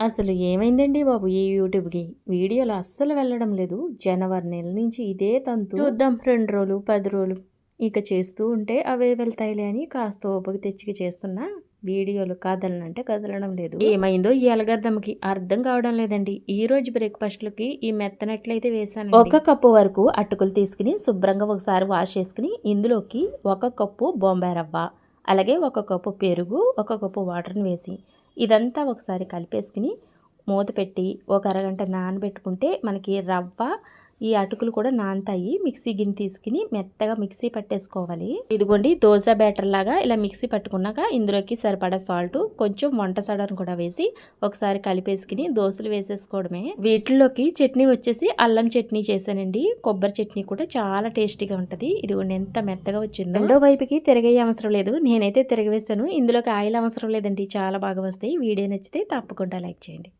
అసలు ఏమైందండి బాబు ఈ యూట్యూబ్కి? వీడియోలు అస్సలు వెళ్ళడం లేదు. జనవరి నెల నుంచి ఇదే తంతు. చూద్దాం. రెండు రోజులు పది రోజులు ఇక చేస్తూ ఉంటే అవే వెళ్తాయిలే అని కాస్త ఓపిక తెచ్చికి చేస్తున్నా. వీడియోలు కదలనంటే కదలడం లేదు. ఏమైందో ఈ అలగర్దమ్మకి అర్థం కావడం లేదండి. ఈ రోజు బ్రేక్ఫాస్ట్లకి ఈ మెత్తనట్లయితే వేసాను ఒక కప్పు వరకు అటుకులు తీసుకుని శుభ్రంగా ఒకసారి వాష్ చేసుకుని ఇందులోకి ఒక కప్పు బొంబాయి రవ్వ. అలాగే ఒక కప్పు పెరుగు ఒక కప్పు వాటర్ని వేసి ఇదంతా ఒకసారి కలిపేసుకుని మూత పెట్టి ఒక అరగంట నానబెట్టుకుంటే మనకి రవ్వ ఈ అటుకులు కూడా నానతాయి. మిక్సీ గిన్నె తీసుకుని మెత్తగా మిక్సీ పట్టేసుకోవాలి. ఇదిగోండి దోశ బ్యాటర్ లాగా ఇలా మిక్సీ పట్టుకున్నాక ఇందులోకి సరిపడా సాల్ట్ కొంచెం వంట సడను కూడా వేసి ఒకసారి కలిపేసుకుని దోశలు వేసేసుకోవడమే. వీటిల్లోకి చట్నీ వచ్చేసి అల్లం చట్నీ చేశానండి. కొబ్బరి చట్నీ కూడా చాలా టేస్టీగా ఉంటుంది. ఇదిగోండి ఎంత మెత్తగా వచ్చింది. రెండో వైపుకి తిరగే అవసరం లేదు. నేనైతే తిరగవేశాను. ఇందులోకి ఆయిల్ అవసరం లేదండి. చాలా బాగా వస్తాయి. వీడియో నచ్చితే తప్పకుండా లైక్ చేయండి.